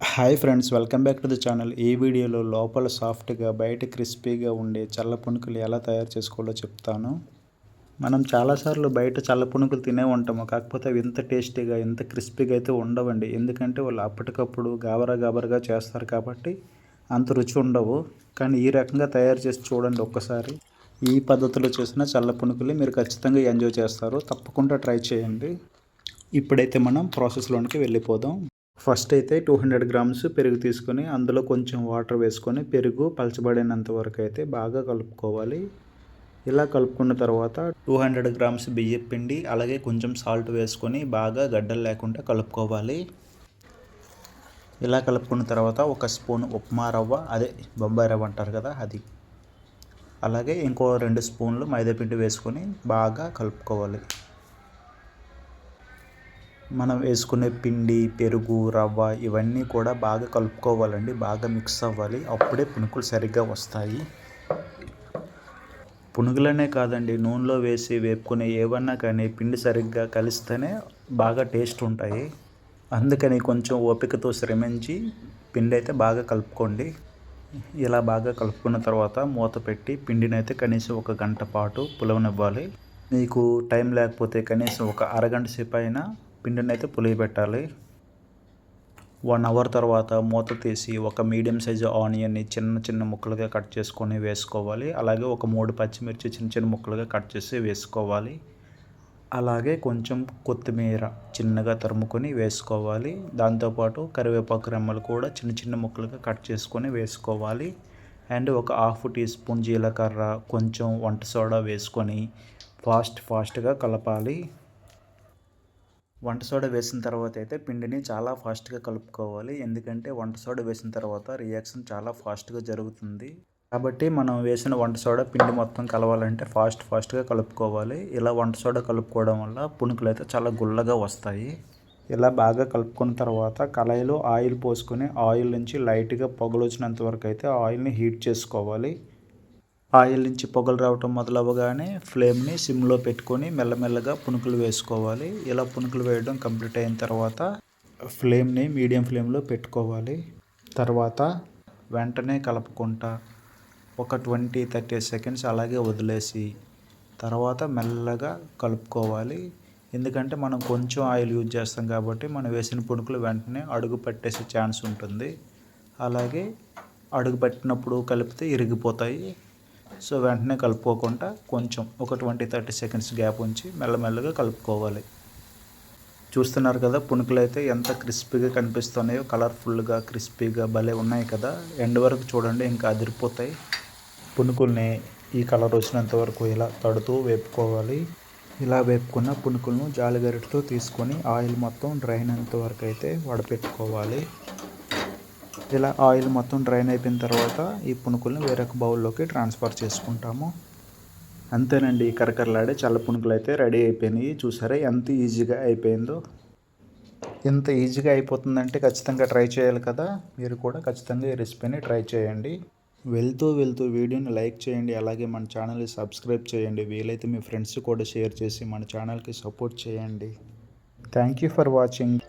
Hi friends welcome back to the channel. ఈ వీడియోలో లోపల సాఫ్ట్గా బయట క్రిస్పీగా ఉండే చల్ల పునుకులు ఎలా తయారు చేసుకోవాలో చెప్తాను. మనం చాలాసార్లు బయట చల్ల పునుకులు తినే ఉంటాము కాకపోతే అవి ఇంత టేస్టీగా ఇంత క్రిస్పీగా అయితే ఉండవండి. ఎందుకంటే వాళ్ళు అప్పటికప్పుడు గాబరా గాబరగా చేస్తారు కాబట్టి అంత రుచి ఉండవు. కానీ ఈ రకంగా తయారు చేసి చూడండి ఒక్కసారి. ఈ పద్ధతిలో చేసిన చల్ల పునుకులు మీరు ఖచ్చితంగా ఎంజాయ్ చేస్తారు. తప్పకుండా ట్రై చేయండి. ఇప్పుడైతే మనం ప్రాసెస్లోనికి వెళ్ళిపోదాం. ఫస్ట్ అయితే టూ హండ్రెడ్ గ్రామ్స్ పెరుగు తీసుకొని అందులో కొంచెం వాటర్ వేసుకొని పెరుగు పలచబడినంత వరకు అయితే బాగా కలుపుకోవాలి. ఇలా కలుపుకున్న తర్వాత టూ హండ్రెడ్ గ్రామ్స్ బియ్యం పిండి అలాగే కొంచెం సాల్ట్ వేసుకొని బాగా గడ్డలు లేకుండా కలుపుకోవాలి. ఇలా కలుపుకున్న తర్వాత ఒక స్పూన్ ఉప్మా రవ్వ అదే బొంబాయి రవ్వ అంటారు కదా అది. అలాగే ఇంకో రెండు స్పూన్లు మైదాపిండి వేసుకొని బాగా కలుపుకోవాలి. మనం వేసుకునే పిండి పెరుగు రవ్వ ఇవన్నీ కూడా బాగా కలుపుకోవాలండి. బాగా మిక్స్ అవ్వాలి. అప్పుడే పునుకులు సరిగ్గా వస్తాయి. పునుగులనే కాదండి నూనెలో వేసి వేపుకునే ఏవన్నా కానీ పిండి సరిగ్గా కలిస్తేనే బాగా టేస్ట్ ఉంటాయి. అందుకని కొంచెం ఓపికతో శ్రమించి పిండి అయితే బాగా కలుపుకోండి. ఇలా బాగా కలుపుకున్న తర్వాత మూత పెట్టి పిండిని అయితే కనీసం ఒక గంట పాటు పులవనివ్వాలి. మీకు టైం లేకపోతే కనీసం ఒక అరగంట సేపు అయినా పిండిని అయితే పులియబెట్టాలి. వన్ అవర్ తర్వాత మూత తీసి ఒక మీడియం సైజు ఆనియన్ని చిన్న చిన్న ముక్కలుగా కట్ చేసుకొని వేసుకోవాలి. అలాగే ఒక మూడు పచ్చిమిర్చి చిన్న చిన్న ముక్కలుగా కట్ చేసి వేసుకోవాలి. అలాగే కొంచెం కొత్తిమీర చిన్నగా తరుముకొని వేసుకోవాలి. దాంతోపాటు కరివేపాకు రెమ్మలు కూడా చిన్న చిన్న ముక్కలుగా కట్ చేసుకొని వేసుకోవాలి. అండ్ ఒక హాఫ్ టీ స్పూన్ జీలకర్ర కొంచెం వంట సోడా వేసుకొని ఫాస్ట్ ఫాస్ట్గా కలపాలి. వంట సోడా వేసిన తర్వాత అయితే పిండిని చాలా ఫాస్ట్గా కలుపుకోవాలి. ఎందుకంటే వంట సోడా వేసిన తర్వాత రియాక్షన్ చాలా ఫాస్ట్గా జరుగుతుంది. కాబట్టి మనం వేసిన వంట సోడా పిండి మొత్తం కలవాలంటే ఫాస్ట్ ఫాస్ట్గా కలుపుకోవాలి. ఇలా వంట సోడా కలుపుకోవడం వల్ల పునుకులు అయితే చాలా గుల్లగా వస్తాయి. ఇలా బాగా కలుపుకున్న తర్వాత కళాయిలో ఆయిల్ పోసుకొని ఆయిల్ నుంచి లైట్గా పొగలు వచ్చినంత వరకు అయితే ఆయిల్ని హీట్ చేసుకోవాలి. ఆయిల్ నుంచి పొగలు రావటం మొదలవ్వగానే ఫ్లేమ్ని సిమ్లో పెట్టుకొని మెల్లమెల్లగా పునుకులు వేసుకోవాలి. ఇలా పునుకులు వేయడం కంప్లీట్ అయిన తర్వాత ఫ్లేమ్ని మీడియం ఫ్లేమ్లో పెట్టుకోవాలి. తర్వాత వెంటనే కలుపుకుంటా. ఒక ట్వంటీ థర్టీ సెకండ్స్ అలాగే వదిలేసి తర్వాత మెల్లగా కలుపుకోవాలి. ఎందుకంటే మనం కొంచెం ఆయిల్ యూజ్ చేస్తాం కాబట్టి మనం వేసిన పునుకులు వెంటనే అడుగు పట్టేసే ఛాన్స్ ఉంటుంది. అలాగే అడుగు పెట్టినప్పుడు కలిపితే ఇరిగిపోతాయి. సో వెంటనే కలుపుకోకుండా కొంచెం ఒక ట్వంటీ థర్టీ సెకండ్స్ గ్యాప్ ఉంచి మెల్లమెల్లగా కలుపుకోవాలి. చూస్తున్నారు కదా పునుకులు అయితే ఎంత క్రిస్పీగా కనిపిస్తున్నాయో కలర్ఫుల్గా క్రిస్పీగా భలే ఉన్నాయి కదా. ఎండ్ వరకు చూడండి ఇంకా అదిరిపోతాయి. పునుకుల్ని ఈ కలర్ వచ్చినంత వరకు ఇలా తడుతూ వేపుకోవాలి. ఇలా వేపుకున్న పునుకులను జాలిగరిటతో తీసుకొని ఆయిల్ మొత్తం డ్రైన్ అయినంత వరకు అయితే వడపెట్టుకోవాలి. ఇలా ఆయిల్ మొత్తం డ్రైన్ అయిపోయిన తర్వాత ఈ పునుకుల్ని వేరొక బౌల్లోకి ట్రాన్స్ఫర్ చేసుకుంటాము. అంతేనండి కరకరలాడే చల్ల పునుకులు అయితే రెడీ అయిపోయినాయి. చూసారా ఎంత ఈజీగా అయిపోయిందో. ఎంత ఈజీగా అయిపోతుందంటే ఖచ్చితంగా ట్రై చేయాలి కదా. మీరు కూడా ఖచ్చితంగా ఈ రెసిపీని ట్రై చేయండి. వెళ్తూ వెళ్తూ వీడియోని లైక్ చేయండి అలాగే మన ఛానల్ని సబ్స్క్రైబ్ చేయండి. వీలైతే మీ ఫ్రెండ్స్ కూడా షేర్ చేసి మన ఛానల్కి సపోర్ట్ చేయండి. Thank you for watching.